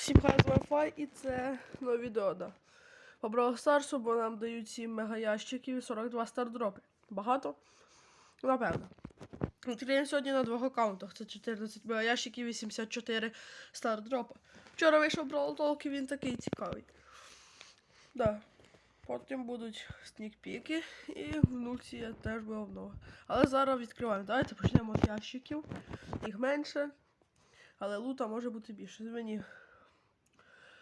Всім хай Wi-Fi і це нові дода. По Старсу, бо нам дають 7 мегаящиків і 42 стардропи. Багато? Напевно. Відкриємо сьогодні на двох аккаунтах. Це 14 мегаящиків і 74 стардропа. Вчора вийшов Brawl Talk і він такий цікавий. Да. Потім будуть снікпіки і в нульці я теж много. Але зараз відкриваємо. Давайте почнемо з ящиків. Їх менше. Але лута може бути більше. Мені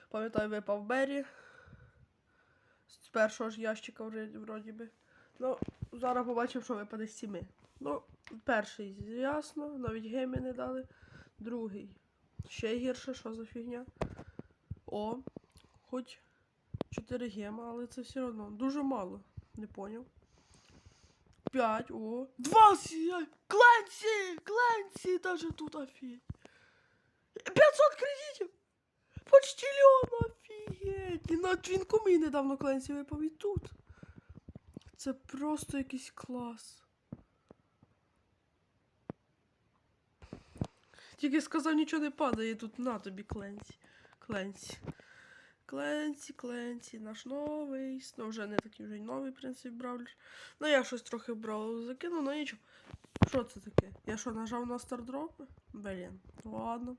пам'ятаю, випав Беррі. З першого ж ящика вроді, би. Ну, зараз побачив, що випаде з сіми. Ну, перший ясно, навіть геми не дали. Другий. Ще гірше, що за фігня. О, хоч 4 гема, але це все одно. Дуже мало. Не поняв. 5, о. 2 сія! Кленсі! Кленсі! Даже тут офігеть. 500 кредитів! Почти льон, офігеть! І на твінку мені недавно Кленсі випав і тут. Це просто якийсь клас. Тільки сказав, нічого не падає, тут на тобі Кленсі. Кленсі. Кленсі, Кленсі, наш новий. Ну, вже не такий вже й новий, в принципі, бравлер. Ну, я щось трохи бравлер закинув, ну нічого. Що це таке? Я що, нажав на стардропи? Блін, ладно.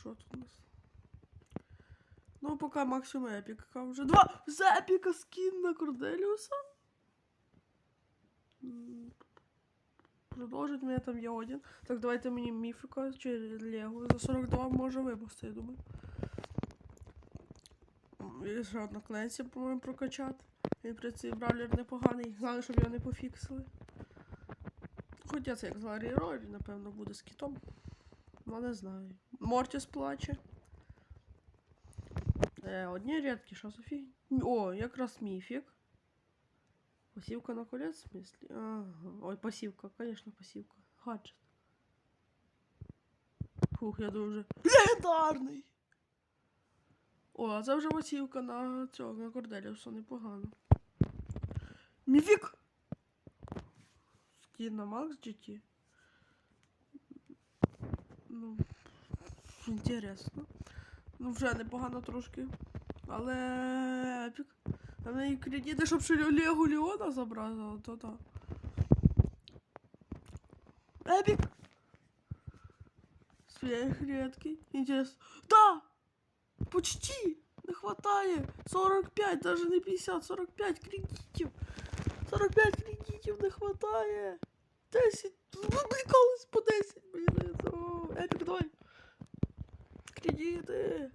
Що тут у нас? Ну, поки максимум епіка вже. Два! З епіка скін на Корделіуса. Продовжить мене там є один. Так, давайте мені міфіка чи Лего. За 42 може випасти, я думаю. І ще одна Кленсі, по-моєму, прокачати. Він при цей бравлер непоганий. Знали, щоб його не пофіксили. Хоча це як Ларі Роль, напевно, буде з кітом. Ну, не знаю. Мортіс плаче. Е, одні рядки, що за фігня? О, якраз міфік. Пасівка на колец, в смысле? Ага. Ой, пасівка, конечно, пасівка. Гаджет. Фух, я дуже легендарний. О, а це вже пасівка на цього, на Корделіуса, непогано. Міфік! Скін на Макс GT. Ну, інтересно. Ну, вже непогано трошки. Але епік. А неї кредити, щоб ще Лего Леона забрати, то так. Епік! Сверхредкий. Интересно. Да! Почти! Не хватає! 45, даже не 50, 45 кредитів! 45 кредитів не хватає! 10! Виблікались по 10, блін! О, Епік, давай! Кредиты!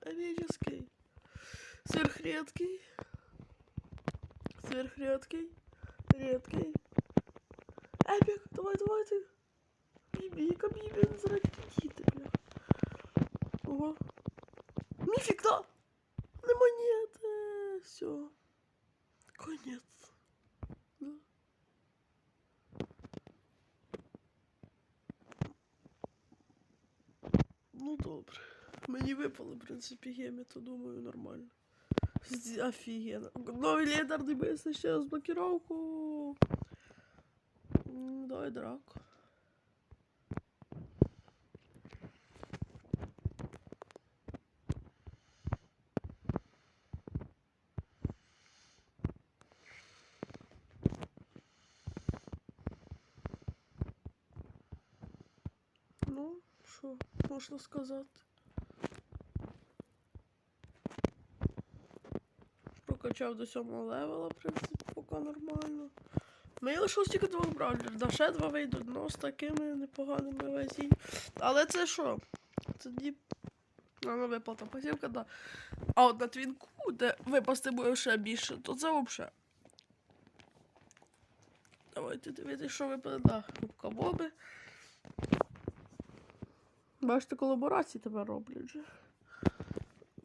Комический. Сверхредкий. Сверхредкий. Редкий. Эпик, давай, давай ты. Биби, биби, называй кредиты, бля. Ого. Мифик, да! На монеты. Все. Конец. Да. Ну добре. Мені випали, в принципі, гемі, то думаю, нормально. З- Офігенно. Новий лідер дивися ще розблокировку. М, Давай драку. Ну, що Можна сказати? Прокачав до сьомого левела, в принципі, поки нормально. Мені лишилось тільки двох бравлер. Да, ще два вийдуть, ну з такими непоганими вазі. Але це що? Це діп. Вона виплата посівка, да. А от на твінку, де випасти буде ще більше, то це взагалі. Давайте дивитися, що випаде. Да, кубка Боби. Бачите, колаборації тепер роблять же.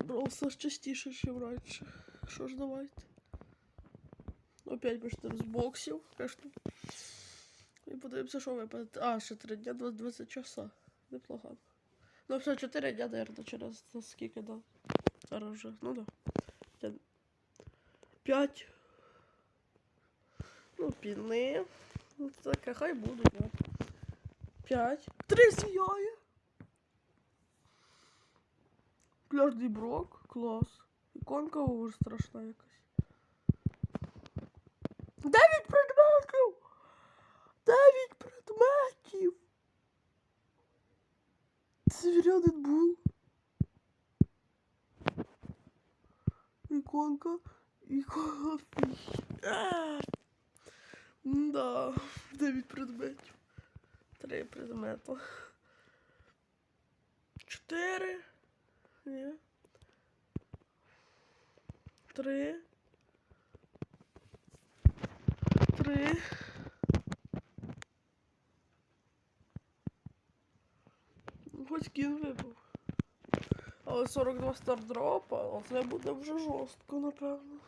Просто частіше, ніж раніше. Що ж давайте? Опять бачите, боксів, конечно. І подивимося, що випаде. А, ще 3 дня, 20, 20 часа. Непогано. Ну, все, 4 дня, наверное, через скільки, да. Зараз вже, ну да. 5. Ну, піни. Ну, таке, хай будуть, да. 5. 3 сіяє. Пляжний брок, клас. Іконка уже страшна якась. Дев'ять предметів! Дев'ять предметів! Ряден був. Іконка. Іконка. Да, дев'ять предметів. Три предмети. Чотири. Ні. Три. Три. Хоч кін випав. Але 42 стардропа, оце буде вже жорстко, напевно.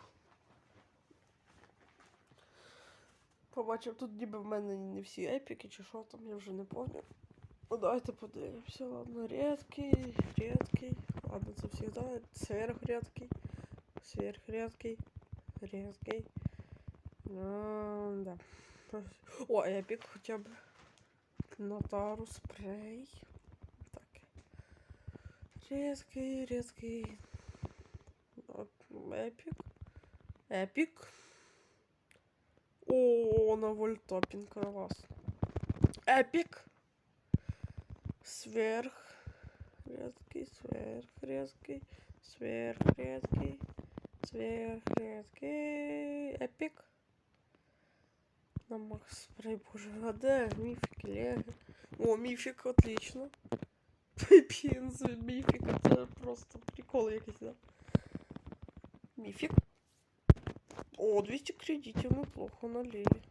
Побачив, тут ніби в мене не всі епіки чи що там, я вже не пам'ятаю. Ну давайте подивимося. Ладно, редкий, редкий. Ладно, це всегда сверхредкий. Сверхредкий. Редкий. Ну, да. О, епік хоча б. Нотару спрей. Так. Редкий, редкий. От, Епік. Епік. О, на вольтопінг клас. Епік. Сверх. Редкий, сверх, редкий, сверх, редкий, сверх, редкий. Епік. На Макс Спрей, боже, а де міфік, лего? О, міфік, отлично. Пін з міфіка, це просто прикол якийсь, да? Міфік. О, 200 кредитів неплохо налили.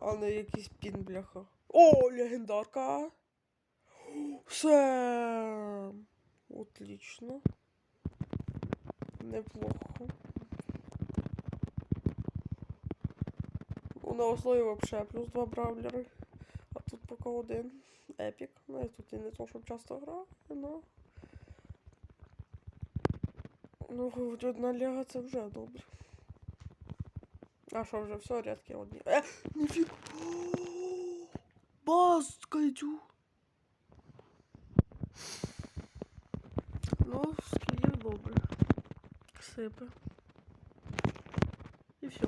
А не якийсь пін, бляха. О, легендарка. Сэм. Отлично. Неплохо. На основі вообще плюс два бравлери. А тут поки один. Епік. Ну, я тут і не то, щоб часто грав, но... Ну, хоч одна ляга це вже добре. А що вже все, рядки одні. Е, ніфіг. Баскаю. Ну, скіїв добре. Сипе. І все.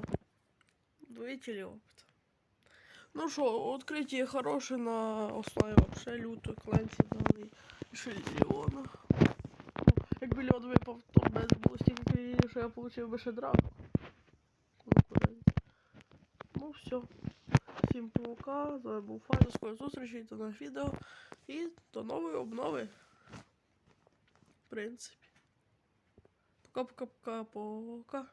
Двоїтелі опит. Ну що, відкриття хороше на основі вообще люто кленці дали. Шильйона. Якби льод випав, то без було стільки кредитів, що я отримав би ще драку. Конкурент. Ну все. Всім пока. З вами був Файно. Скоро зустрічі до нових відео. І до нової обнови. В принципі. Пока-пока-пока-пока.